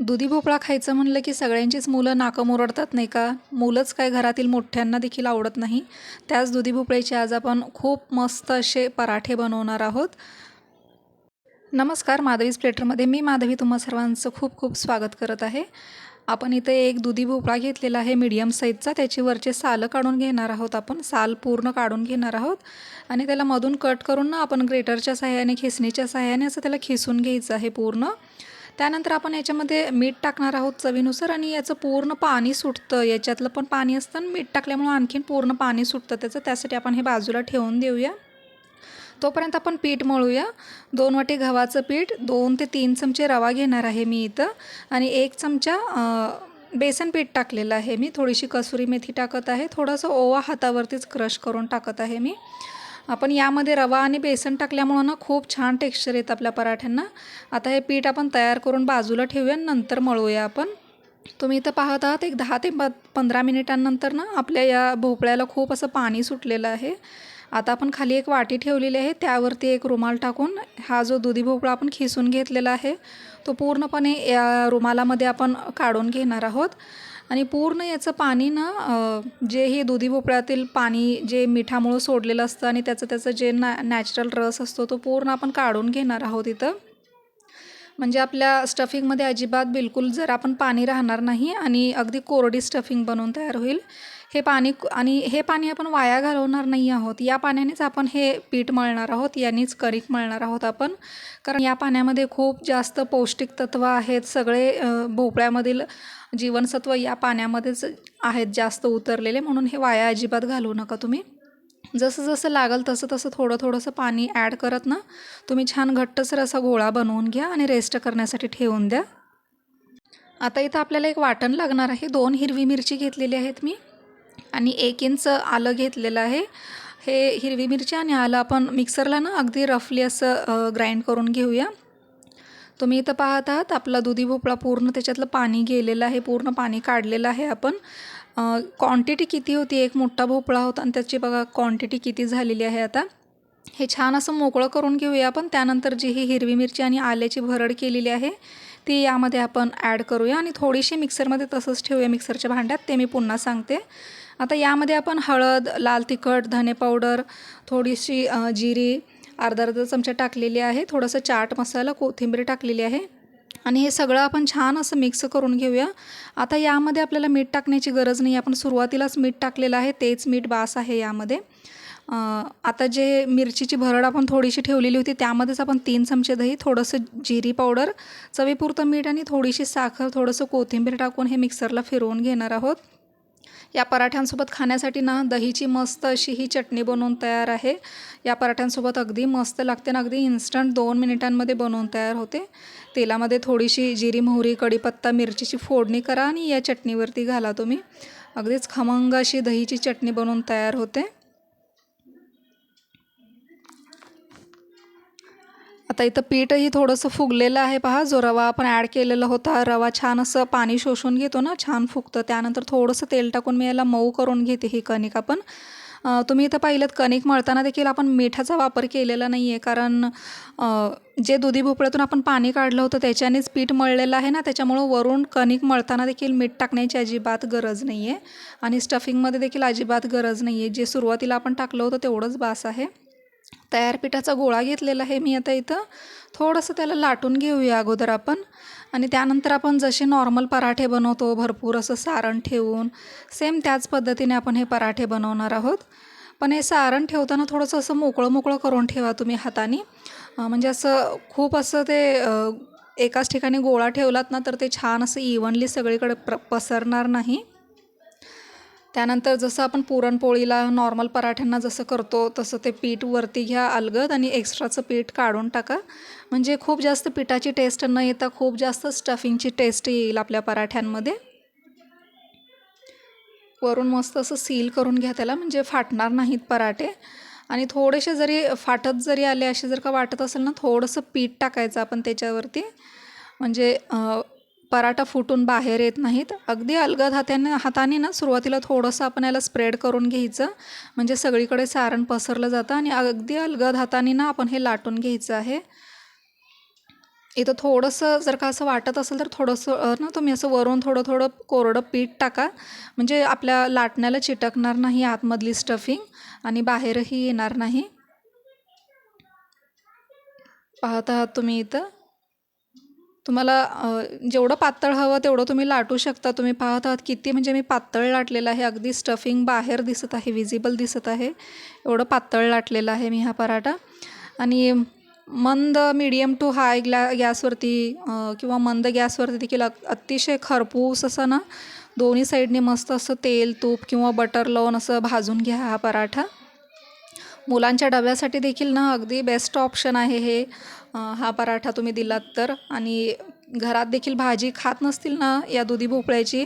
दुधी भोपळा खायचं म्हणलं की सगळ्यांचीच मुलं नाकं मुरडतात नाही का? मुलंच काय घरातील मोठ्यांना देखील आवडत नाही. त्याच दुधी भोपळ्याचे आज आपण खूप मस्त असे पराठे बनवणार आहोत. नमस्कार माधवीज प्लेटरमध्ये मी माधवी तुम्हा सर्वांचं खूप खूप स्वागत करत आहे. आपण इथे एक दुधी भोपळा घेतलेला आहे मीडियम साईजचा त्याची वरचे सालं काढून घेणार आहोत आपण. साल पूर्ण काढून घेणार आहोत. आणि त्याला मधून कट करून ना आपण ग्रेटरच्या सहाय्याने खेसणीच्या सहाय्याने असं त्याला खिसून घ्यायचं आहे पूर्ण. त्यानंतर आपण याच्यामध्ये मीठ टाकणार आहोत चवीनुसार आणि याचं पूर्ण पाणी सुटतं. याच्यातलं पण पाणी असतं आणि मीठ टाकल्यामुळं आणखीन पूर्ण पाणी सुटतं त्याचं. त्यासाठी आपण हे बाजूला ठेवून देऊया. तोपर्यंत आपण पीठ मळूया. दोन वाटी गव्हाचं पीठ दोन ते तीन चमचे रवा घेणार आहे मी इथं. आणि एक चमचा बेसन पीठ टाकलेलं आहे मी. थोडीशी कसुरी मेथी टाकत आहे. थोडंसं ओवा हातावरतीच क्रश करून टाकत आहे मी. आपण यामध्ये रवा आणि बेसन टाकल्यामुळं ना खूप छान टेक्स्चर येतं आपल्या पराठ्यांना. आता हे पीठ आपण तयार करून बाजूला ठेवूया नंतर मळूया आपण. तुम्ही इथं पाहत आहात एक दहा ते प पंधरा मिनिटांनंतर ना आपल्या या भोपळ्याला खूप असं पाणी सुटलेलं आहे. आता आपण खाली एक वाटी ठेवलेली आहे त्यावरती एक रुमाल टाकून हा जो दुधी भोपळा आपण खिसून घेतलेला आहे तो पूर्णपणे या रुमालामध्ये आपण काढून घेणार आहोत. आणि पूर्ण याचं पाणी ना जे हे दुधी भोपळ्यातील पाणी जे मिठामुळं सोडलेलं असतं आणि त्याचं त्याचं जे नॅ नॅचरल रस असतो तो पूर्ण आपण काढून घेणार आहोत इथं. म्हणजे आपल्या स्टफिंगमध्ये अजिबात बिलकुल जर आपण पाणी राहणार नाही आणि अगदी कोरडी स्टफिंग बनवून तयार होईल हे पाणी आणि हे पाणी आपण वाया घालवणार नाही आहोत. या पाण्यानेच आपण हे पीठ मळणार आहोत यांनीच कणिक मळणार आहोत आपण. कारण या पाण्यामध्ये खूप जास्त पौष्टिक तत्त्व आहेत. सगळे भोपळ्यामधील जीवनसत्व या पाण्यामध्येच आहेत जास्त उतरलेले. म्हणून हे वाया अजिबात घालवू नका तुम्ही. जसं जसं लागल तसं तसं थोडं थोडंसं पाणी ॲड करत ना तुम्ही छान घट्टसर असा गोळा बनवून घ्या आणि रेस्ट करण्यासाठी ठेवून द्या. आता इथं आपल्याला एक वाटण लागणार आहे. दोन हिरवी मिरची घेतलेली आहेत मी आणि एक इंच आलं घेतलेलं आहे. हे हिरवी मिरची आणि आलं आपण मिक्सरला ना अगदी रफली असं ग्राइंड करून घेऊया. तुम्ही इथं पाहत आहात आपला दुधी भोपळा पूर्ण त्याच्यातलं पाणी गेलेलं आहे पूर्ण पाणी काढलेलं आहे आपण. क्वांटिटी किती होती? एक मोठा भोपळा होता आणि त्याची बघा क्वांटिटी किती झालेली आहे आता. हे छान असं मोकळं करून घेऊया आपण. त्यानंतर जी ही हिरवी मिरची आणि आल्याची भरड केलेली आहे ती यामध्ये आपण ॲड करूया आणि थोडीशी मिक्सरमध्ये तसंच ठेवूया मिक्सरच्या भांड्यात. ते मी पुन्हा सांगते. आता यामध्ये आपण हळद लाल तिखट धने पावडर थोडीशी जिरी अर्धा अर्धा चमचा टाकलेली आहे. थोडंसं चाट मसाला कोथिंबीर टाकलेली आहे. आणि हे सगळं आपण छान असं मिक्स करून घेऊया. आता यामध्ये आपल्याला मीठ टाकण्याची गरज नाही. आपण सुरुवातीलाच मीठ टाकलेलं आहे. तेच मीठ बास आहे यामध्ये. आता जे मिरचीची भरड आपण थोडीशी ठेवलेली होती त्यामध्येच आपण तीन चमचे दही थोडंसं जिरी पावडर चवीपुरतं मीठ आणि थोडीशी साखर थोडंसं कोथिंबीर टाकून हे मिक्सरला फिरवून घेणार आहोत. या पराठ्यांसोबत खाण्यासाठी ना दहीची मस्त अशी ही चटणी बनवून तयार आहे. या पराठ्यांसोबत अगदी मस्त लागते ना अगदी इन्स्टंट दोन मिनिटांमध्ये बनवून तयार होते. तेलामध्ये थोडीशी जिरी मोहरी कढीपत्ता मिरचीची फोडणी करा आणि या चटणीवरती घाला तुम्ही. अगदीच खमंग अशी दहीची चटणी बनवून तयार होते. आता इथं पीठही थोडंसं फुगलेलं आहे. पहा जो रवा आपण ॲड केलेला होता रवा छान असं पाणी शोषून घेतो ना छान फुगतं. त्यानंतर थोडंसं तेल टाकून मी याला मऊ करून घेते ही कणिक आपण. तुम्ही इथं पाहिलं कणिक मळताना देखील आपण मिठाचा वापर केलेला नाही आहे कारण जे दुधी भोपळ्यातून आपण पाणी काढलं होतं त्याच्यानेच पीठ मळलेलं आहे ना त्याच्यामुळं वरून कणिक मळताना देखील मीठ टाकण्याची अजिबात गरज नाही आहे आणि स्टफिंगमध्ये देखील अजिबात गरज नाही आहे जे सुरुवातीला आपण टाकलं होतं तेवढंच बास आहे. तयार पिठाचा गोळा घेतलेला आहे मी आता इथं. थोडंसं त्याला लाटून घेऊया अगोदर आपण. आणि त्यानंतर आपण जसे नॉर्मल पराठे बनवतो भरपूर असं सारण ठेवून सेम त्याच पद्धतीने आपण हे पराठे बनवणार आहोत. पण हे सारण ठेवताना थोडंसं असं मोकळं मोकळं करून ठेवा तुम्ही हाताने. म्हणजे असं खूप असं ते एकाच ठिकाणी गोळा ठेवलात ना तर ते छान असं इव्हनली सगळीकडे प्र पसरणार नाही. त्यानंतर जसं आपण पुरणपोळीला नॉर्मल पराठ्यांना जसं करतो तसं ते पीठ वरती घ्या अलगद आणि एक्स्ट्राचं पीठ काढून टाका. म्हणजे खूप जास्त पिठाची टेस्ट न येता खूप जास्त स्टफिंगची टेस्ट येईल आपल्या पराठ्यांमध्ये. वरून मस्त असं सील करून घ्या त्याला म्हणजे फाटणार नाहीत पराठे. आणि थोडेसे जरी फाटत जरी आले असे जर का वाटत असेल ना थोडंसं पीठ टाकायचं आपण त्याच्यावरती. म्हणजे पराठा फुटून बाहेर येत नाहीत. अगदी अलगद हाताने हाताने ना सुरुवातीला थोडंसं आपण याला स्प्रेड करून घ्यायचं. म्हणजे सगळीकडे सारण पसरलं जातं आणि अगदी अलगद हाताने ना आपण हे लाटून घ्यायचं आहे. इथं थोडंसं जर का असं वाटत असेल तर थोडंसं ना तुम्ही असं वरून थोडं थोडं कोरडं पीठ टाका. म्हणजे आपल्या लाटण्याला चिटकणार नाही आतमधली स्टफिंग आणि बाहेरही येणार नाही. पाहत आहात तुम्ही इथं? तुम्हाला जेवढं पातळ हवं तेवढं तुम्ही लाटू शकता. तुम्ही पाहत आहात किती म्हणजे मी पातळ लाटलेलं आहे. अगदी स्टफिंग बाहेर दिसत आहे विजिबल दिसत आहे. एवढं पातळ लाटलेलं आहे मी हा पराठा. आणि मंद मीडियम टू हाय ग्लॅ गॅसवरती किंवा मंद गॅसवरती देखील अतिशय खरपूस असं ना दोन्ही साईडने मस्त असं तेल तूप किंवा बटर लावून असं भाजून घ्या हा पराठा. मुलांच्या डब्यासाठी देखील ना अगदी बेस्ट ऑप्शन आहे हे. हा पराठा तुम्ही दिलात तर. आणि घरात देखील भाजी खात नसतील ना या दुधी भोपळ्याची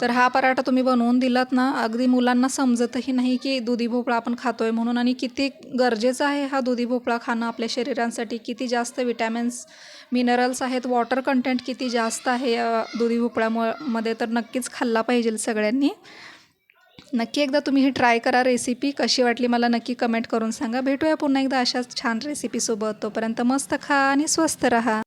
तर हा पराठा तुम्ही बनवून दिलात ना अगदी मुलांना समजतही नाही की दुधी भोपळा आपण खातोय म्हणून. आणि किती गरजेचं आहे हा दुधी भोपळा खाणं आपल्या शरीरांसाठी. किती जास्त विटॅमिन्स मिनरल्स आहेत वॉटर कंटेंट किती जास्त आहे या दुधी भोपळ्यामुळे मध्ये तर नक्कीच खाल्ला पाहिजे सगळ्यांनी. नक्की एकदा तुम्ही ही ट्राय करा रेसिपी कशी वाटली मला नक्की कमेंट करून सांगा. भेटूया पुन्हा एकदा अशाच छान रेसिपीसोबत तोपर्यंत मस्त खा आणि स्वस्त रहा.